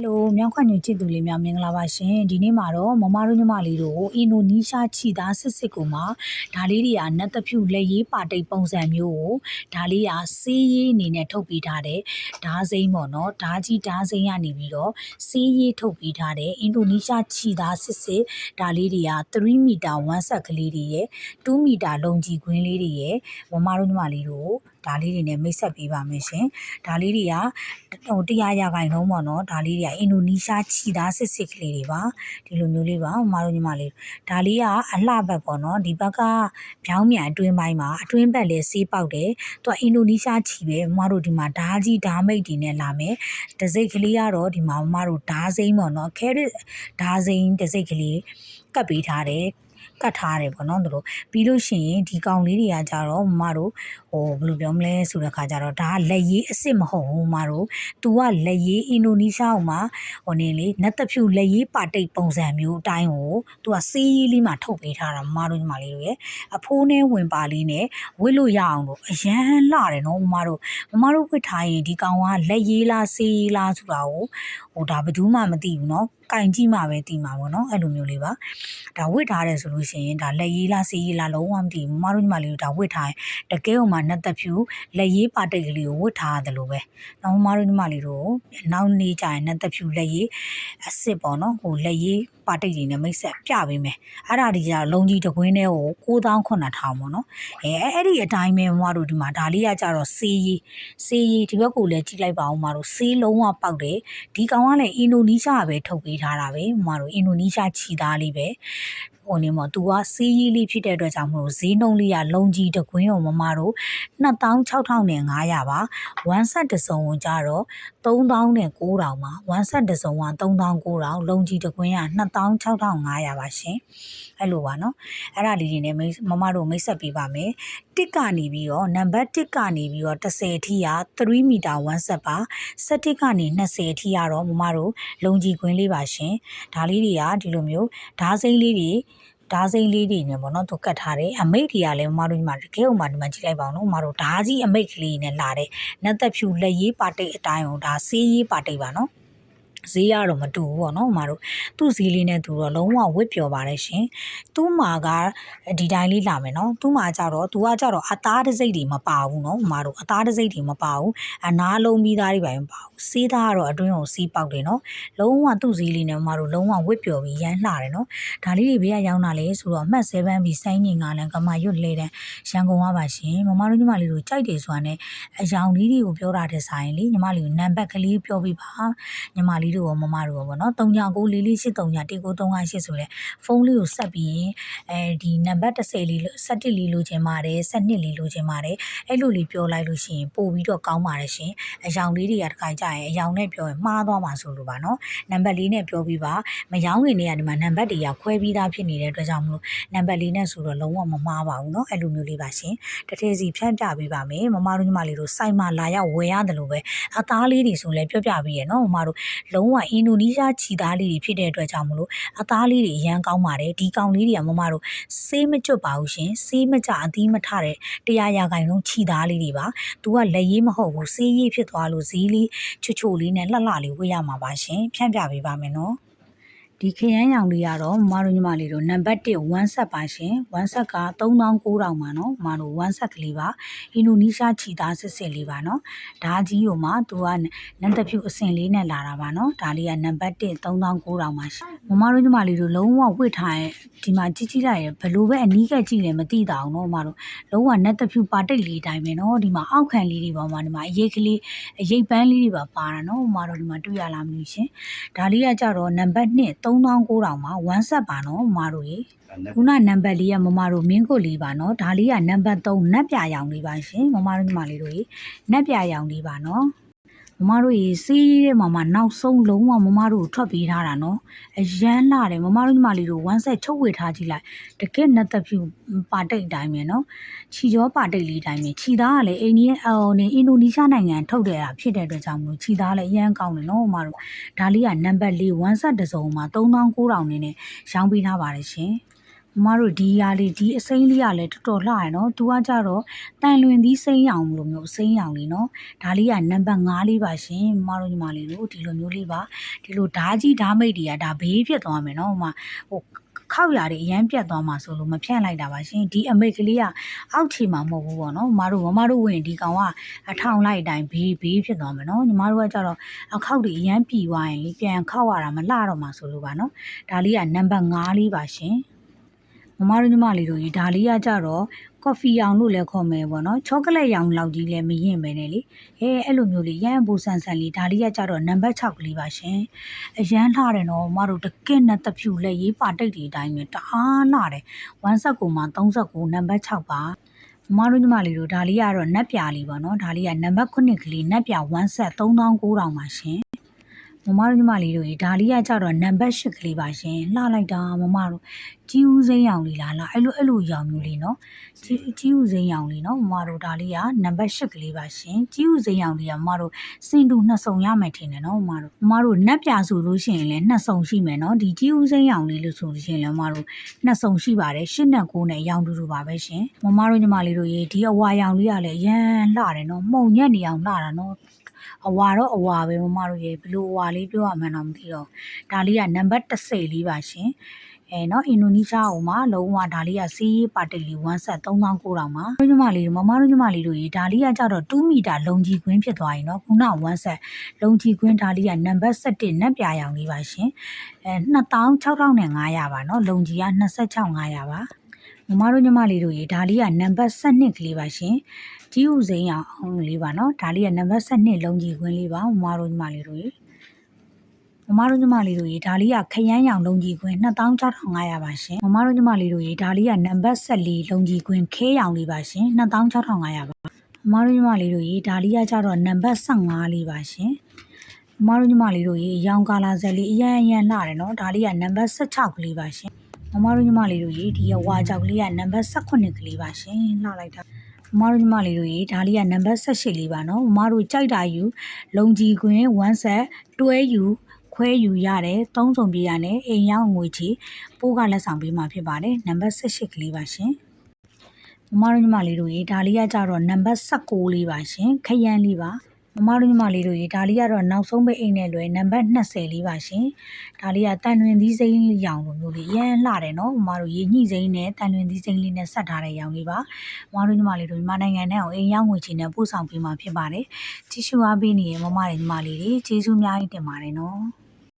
ဟယ်လိုမြောက်ခွညူချစ်သူလေးများမင်္ဂလာပါရှင်ဒီနေ့မှာတော့မမတို့ညီမလေးတို့ကိုအင်ဒိုနီးရှားခြီသားစစ်စစ်ကိုမှဒါလေးတွေကနတ်သဖြူလက်ရေးပါတိတ်ပုံစံမျိုးကိုဒါလေးကစေးရေးအနေနဲ့ထုတ်ပေးထားတဲ့ဓာစိမ့်ပေါ့နော်ဓာကြီးဓာစိမ့်ရနေပြီးတော့စေးရေးထုတ်ပေးထားတဲ့အင်ဒိုနီးရှားခြီသားစစ်စစ်ဒါလေးတွေက3မီတာ1ဆက်ကလေးတွေရဲ့2မီတာလုံကြီးခွင်းလေးတွေရဲ့မမတို့ညီမလေးတို့ဒါလေးတွေနဲ့မိတ်ဆက်ပေးပါမယ်ရှင်ဒါလေးတွေကဟိုတရားရခိုင်လုံးပေါ့နော်ဒါလေးတွေကအင်ဒိုနီးရှားခြီသားစစ်စစ်ကလေးတွေပါဒီလိုမျိုးလေးပါမမတို့ညီမလေးဒါလေးကအလှဘက်ပေါ့နော်ဒီဘက်ကပြောင်းမြန်အတွင်းပိုင်းမှာအတွင်းဘက်လည်းဆေးပေါက်တယ်သူကအင်ဒိုနီးရှားခြီပဲမမတို့ဒီမှာဓာကြီးဓာမိတ်တွေနဲ့လာမယ်တစိတ်ကလေးကတော့ဒီမှာမမတို့ဓာစိမ့်ပေါ့နော်ခဲရစ်ဓာစိမ့်တစိတ်ကလေးကပ်ပေးထားတယ် ကတ်ထားတယ်ပေါ့နော်တို့ပြီးလို့ရှိရင်ဒီကောင်လေးတွေကကြတော့မမတို့ဟိုဘယ်လိုပြောမလဲဆိုတဲ့ခါကျတော့ဒါကလက်ရေးအစ်စ်မဟုတ်ဘူးမမတို့ तू ကလက်ရေးအင်ဒိုနီးရှားမှာဟိုနေလေနတ်တဖြူလက်ရေးပါတိတ်ပုံစံမျိုးအတိုင်းကို तू ကစေးရေးလေးမှာထုတ်ပေးထားတာမမတို့ညီမလေးတို့ရဲ့အဖိုးနဲ့ဝင်ပါလေးနဲ့ဝစ်လို့ရအောင်လို့အရန်လှတယ်နော်မမတို့မမတို့ဝစ်ထားရင်ဒီကောင်ကလက်ရေးလားစေးရေးလားဆိုတာကိုဟိုဒါဘယ်သူမှမသိဘူးနော် ကင်ကြည့်မှပဲသိမှာပေါ့နော်အဲ့လိုမျိုးလေးပါဒါဝစ်ထားတယ်ဆိုလို့ရှိရင်ဒါလက်ရေးလားစေးရေးလားလုံးဝမသိဘူးမမတို့ညီမလေးတို့ဒါဝစ်ထားရင်တကယ်ဟိုမှာနတ်သက်ဖြူလက်ရေးပါတိတ်ကလေးကိုဝစ်ထားရတယ်လို့ပဲနောက်မမတို့ညီမလေးတို့နောက်နေ့ကျရင်နတ်သက်ဖြူလက်ရေးအစ်စ်ပေါ့နော်ဟိုလက်ရေးပါတိတ်တွေနဲ့မိတ်ဆက်ပြပေးမယ်အဲ့ဒါဒီကျတော့လုံကြီးတကွင်းတဲ့ကို9800ပေါ့နော်အဲအဲ့ဒီအတိုင်းပဲမမတို့ဒီမှာဒါလေးကကြတော့စေးရေးစေးရေးဒီဘက်ကိုလည်းကြည့်လိုက်ပါဦးမတို့စေးလုံးဝပေါက်တယ်ဒီကောင်ကလည်းအင်ဒိုနီးရှားပဲထုတ်ပေးထားတာပဲမမတို့အင်ဒိုနီးရှားခြီသားလေးပဲဟိုနေမသူကစေးရေးလေးဖြစ်တဲ့အတွက်ကြောင့်မလို့ဈေးနှုန်းလေးကလုံကြီးတကွင်းကိုမမတို့26,500ပါ1ဆက်တစ်စုံကိုကြတော့3,000နဲ့9,000ပါ1ဆက်တစ်စုံက3,900လုံကြီးတကွင်းက26,500ပါရှင်အဲ့လိုပါနော်အဲ့ဒါလေးတွေနဲ့မမတို့မိတ်ဆက်ပေးပါမယ်တစ်ကနေပြီးတော့နံပါတ်1ကနေပြီးတော့10အထိက3မီတာ1ဆက်ပါ17ကနေ20အထိကတော့မမတို့လုံကြီးခွင်းလေးပါရှင်ဒါလေးတွေကဒီလိုမျိုးဓာစိမ့်လေးတွေ ဓာစိမ့်လေးတွေနဲ့ပေါ့နော်သူကတ်ထားတယ်အမိတ်တွေကလည်းမမတို့ဒီမှာတကယ်ဟိုမှာဒီမှာကြည့်လိုက်ပါအောင်နော်မမတို့ဓာကြီးအမိတ်ကလေးနဲ့လာတယ်နတ်သက်ဖြူလက်ရေးပါတိတ်အတိုင်းကိုဒါဆေးရေးပါတိတ်ပါနော် ဈေးကတော့မတူဘူးပေါ့နော်မတို့သူ့ဈေးလေးနဲ့သူတော့လုံးဝဝစ်ပျော်ပါတယ်ရှင်သူ့မှာကဒီတိုင်းလေးလာမယ်နော်သူ့မှာကြတော့သူကကြတော့အသားတစ်စိတ်တွေမပါဘူးနော်မတို့အသားတစ်စိတ်တွေမပါဘူးအနာလုံးပြီးသားတွေပါမပါဘူးဈေးသားကတော့အတွင်းကိုစီးပေါက်တယ်နော်လုံးဝသူ့ဈေးလေးနဲ့မတို့လုံးဝဝစ်ပျော်ပြီးရမ်းလှတယ်နော်ဒါလေးတွေဘေးကရောင်းတာလေဆိုတော့အမှတ်7ပြီးစိုင်းငင်ကလည်းကမာရွတ်လဲတဲ့ရန်ကုန်ကပါရှင်မမတို့ညီမလေးတို့ကြိုက်တယ်ဆိုတာနဲ့အယောင်လေးတွေကိုပြောတာတဲ့ဆိုင်လေညီမလေးကိုနံပါတ်ကလေးပြောပြပါညီမလေးလေးတို့ရောမမတို့ရောပေါ့နော်39လေးလေး839 1938ဆိုလဲဖုန်းလေးကိုဆက်ပြီးရင်အဲဒီနံပါတ်30လေး17လေးလိုချင်ပါတယ်12လေးလိုချင်ပါတယ်အဲ့လိုလေးပြောလိုက်လို့ရှိရင်ပို့ပြီးတော့ကောင်းပါတယ်ရှင်အယောင်လေးတွေကတခါကြရင်အယောင်နဲ့ပြောရင်မှားသွားမှာဆိုလို့ပါနော်နံပါတ်လေးနဲ့ပြောပြီးပါမယောင်းခင်တွေကဒီမှာနံပါတ်တွေကခွဲပြီးသားဖြစ်နေတဲ့အတွက်ကြောင့်မလို့နံပါတ်လေးနဲ့ဆိုတော့လုံးဝမမှားပါဘူးเนาะအဲ့လိုမျိုးလေးပါရှင်တထည်စီဖြန့်ပြပေးပါမယ်မမတို့ညီမလေးတို့စိုက်မှလာရောက်ဝယ်ရတယ်လို့ပဲအသားလေးတွေဆိုလဲပြောပြပေးရเนาะမမတို့ လုံးဝအင်ဒိုနီးရှားခြီသားလေးတွေဖြစ်တဲ့အတွက်ကြောင့်မလို့အသားလေးတွေအရန်ကောင်းပါတယ်ဒီကောင်လေးတွေကမမတို့ဆေးမကျွတ်ပါဘူးရှင်ဆေးမကြအသီးမထတဲ့တရားရာခိုင်လုံးခြီသားလေးတွေပါသူကလက်ရေးမဟုတ်ဘူးဆေးရေးဖြစ်သွားလို့ဈေးလေးချိုချိုလေးနဲ့လှလှလေးဝေးရမှာပါရှင်ဖြန့်ပြပေးပါမယ်နော် ဒီခရမ်းရောင်လေးကတော့မမတို့ညီမလေးတို့နံပါတ်1 one set ပါရှင်1 set က3900ပါနော်မမတို့1 set ကလေးပါအင်ဒိုနီးရှားခြီသားစစ်စစ်လေးပါနော်ဒါကြီးကိုမှသူကနံတဖြူအစင်လေးနဲ့လာတာပါနော်ဒါလေးကနံပါတ်1 3900ပါရှင်မမတို့ညီမလေးတို့လုံးဝဝစ်ထားရဲ့ဒီမှာကြီးကြီးလိုက်ရဘလို့ပဲအနီးကကြည့်လည်းမသိတာအောင်နော်မမတို့လုံးဝနံတဖြူပါတိတ်လေးတိုင်းပဲနော်ဒီမှာအောက်ခံလေးတွေပါမှာဒီမှာအရေးကလေးအရေးပန်းလေးတွေပါပါတာနော်မမတို့ဒီမှာတွေ့ရလားမသိရှင်ဒါလေးကကြတော့နံပါတ်2 3900မှာ1ဆက်ပါနော်မမတို့ရေခုနနံပါတ်လေးကမမတို့မင်းကိုလေးပါနော်ဒါလေးကနံပါတ်3နက်ပြရောင်လေးပါရှင်မမတို့ညီမလေးတို့ရေနက်ပြရောင်လေးပါနော် မမတို့ရေစီးရဲမမနောက်ဆုံးလုံးဝမမတို့ထွက်ပေးထားတာနော်အရန်လာတယ်မမတို့ညီမလေးတို့1ဆက်ချုပ်ဝေထားကြည့်လိုက်တကယ်နက်သက်ဖြူပါတိတ်အတိုင်းပဲနော်ခြီကျောပါတိတ်လေးအတိုင်းပဲခြီသားကလည်းအိန္ဒိယအော်နေအင်ဒိုနီးရှားနိုင်ငံထုတ်တယ်တာဖြစ်တဲ့အတွက်ကြောင့်မလို့ခြီသားလည်းအရန်ကောင်းတယ်နော်မမတို့ဒါလေးကနံပါတ်4 1ဆက်တစ်စုံမှာ3900နေနဲ့ရောင်းပေးထားပါတယ်ရှင် မမမတို့ဒီရာလေးဒီအစိမ်းလေးကလည်းတော်တော်လှရယ်နော်သူကကြတော့တန်လွင်သီးစိမ်းရောင်လို့မျိုးစိမ်းရောင်လေးနော်ဒါလေးကနံပါတ်5လေးပါရှင်မမတို့ညီမလေးတို့ဒီလိုမျိုးလေးပါဒီလိုဓာကြီးဓာမိတ်တွေကဒါဘေးဖြစ်သွားမယ်နော်ဟိုမှာဟိုခောက်ရတွေအရန်ပြတ်သွားမှာဆိုလို့မဖြန့်လိုက်တာပါရှင်ဒီအမိတ်ကလေးကအောက်ခြေမှာမဟုတ်ဘူးပေါ့နော်မမတို့မမတို့ဝင်ဒီကောင်ကအထောင်လိုက်တိုင်းဘေးဘေးဖြစ်သွားမယ်နော်ညီမတို့ကကြတော့အခောက်တွေအရန်ပြီသွားရင်လေပြန်ခောက်ရတာမလှတော့မှာဆိုလို့ပါနော်ဒါလေးကနံပါတ်5လေးပါရှင် မမတို့ညီမလေးတို့ကြီးဒါလေးကကြတော့ကော်ဖီရောင်လို့လည်းခေါ်မယ်ပေါ့နော်ချောကလက်ရောင်လောက်ကြီးလည်းမရင်ပဲနဲ့လေအဲအဲ့လိုမျိုးလေးရမ်းပူဆန်ဆန်လေးဒါလေးကကြတော့နံပါတ်6ကလေးပါရှင်အရန်လှတယ်နော်မမတို့တကက်နဲ့တဖြူလက်ရေးပါတိတ်တွေအတိုင်းပဲတအားလှတယ်1ဆက်ကိုမှ39နံပါတ်6ပါမမတို့ညီမလေးတို့ဒါလေးကတော့နက်ပြာလေးပေါ့နော်ဒါလေးကနံပါတ်9ကလေးနက်ပြာ1ဆက်3900ပါရှင် မမတို့ညီမလေးတို့ရေဒါလေးကကြတော့နံပါတ်8ကလေးပါရှင်လှလိုက်တာမမတို့ကြီးဦးစိမ်းရောင်လေးလားလားအဲ့လိုအဲ့လိုရောင်မျိုးလေးနော်ကြီးကြီးဦးစိမ်းရောင်လေးနော်မမတို့ဒါလေးကနံပါတ်8ကလေးပါရှင်ကြီးဦးစိမ်းရောင်လေးကမမတို့စင်တူနှစ်စုံရမယ်ထင်တယ်နော်မမတို့မမတို့နက်ပြဆိုလို့ရှိရင်လည်းနှစ်စုံရှိမယ်နော်ဒီကြီးဦးစိမ်းရောင်လေးလို့ဆိုလို့ရှိရင်လည်းမမတို့နှစ်စုံရှိပါတယ်8နဲ့9နဲ့ရောင်တူတူပါပဲရှင်မမတို့ညီမလေးတို့ရေဒီအဝါရောင်လေးကလည်းအရန်လှတယ်နော်မှုံညက်နေအောင်လှတာနော် အဝါတော့အဝါပဲမမတို့ရေဘလို့အဝါလေးပြောရမှန်းတော့မသိတော့ဒါလေးကနံပါတ်30လေးပါရှင်အဲနော်အင်ဒိုနီးရှားဟိုမှာလုံးဝဒါလေးကစီးရီးပါတီလီ1ဆက်3900မှာတို့ညီမလေးတို့မမတို့ညီမလေးတို့ရေဒါလေးကကြတော့2မီတာလုံကြီးခွင်းဖြစ်သွားရင်နော်ခုန1ဆက်လုံကြီးခွင်းဒါလေးကနံပါတ်17နက်ပြာရောင်လေးပါရှင်အဲ26500ပါနော်လုံကြီးက26500ပါမမတို့ညီမလေးတို့ရေဒါလေးကနံပါတ်7နှစ်ကလေးပါရှင် ကြီးဦးစိမ်းအောင်အောင်လေးပါနော်ဒါလေးကနံပါတ်7လုံးကြီးခွင်းလေးပါမမတို့ညီမလေးတို့ရေမမတို့ညီမလေးတို့ရေဒါလေးကခရမ်းရောင်လုံးကြီးခွင်း26,500ပါရှင်မမတို့ညီမလေးတို့ရေဒါလေးကနံပါတ်14လုံးကြီးခွင်းခဲရောင်လေးပါရှင်26,500ပါမမတို့ညီမလေးတို့ရေဒါလေးကကြတော့နံပါတ်15လေးပါရှင်မမတို့ညီမလေးတို့ရေရောင်ကာလာဇက်လေးအရန်အရန်လှတယ်နော်ဒါလေးကနံပါတ်16ကလေးပါရှင်မမတို့ညီမလေးတို့ရေဒီဝါကြောက်ကလေးကနံပါတ်18ကလေးပါရှင်လှလိုက်တာ မမတို့ညီမလေးတို့ရေဒါလေးကနံပါတ်18လေးပါနော်မမတို့ကြိုက်တာယူလုံကြီးခွင်း1ဆက်တွဲယူခွဲယူရတယ်သုံးစုံပြရတယ်အိမ်ရောက်ငွေချီပိုးကလက်ဆောင်ပေးမှာဖြစ်ပါတယ်နံပါတ်18ကလေးပါရှင်မမတို့ညီမလေးတို့ရေဒါလေးကကြတော့နံပါတ်19လေးပါရှင်ခရမ်းလေးပါ မမတို့ညီမလေးတို့ရေဒါလေးကတော့နောက်ဆုံးပိတ်အိမ်နဲ့လွယ်နံပါတ်20လေးပါရှင်ဒါလေးကတန်လွင်သီးစိမ်းရောင်လိုမျိုးလေးရမ်းလှတယ်နော်မမတို့ရေညှိစိမ်းနဲ့တန်လွင်သီးစိမ်းလေးနဲ့ဆက်ထားတဲ့ရောင်လေးပါမမတို့ညီမလေးတို့မြန်မာနိုင်ငံနဲ့အောင်အိမ်ရောက်ငွေချေနဲ့ပို့ဆောင်ပေးမှာဖြစ်ပါတယ်။ကြည့်ရှုအားပေးနေတဲ့မမတွေညီမလေးတွေကျေးဇူးအများကြီးတင်ပါတယ်နော်။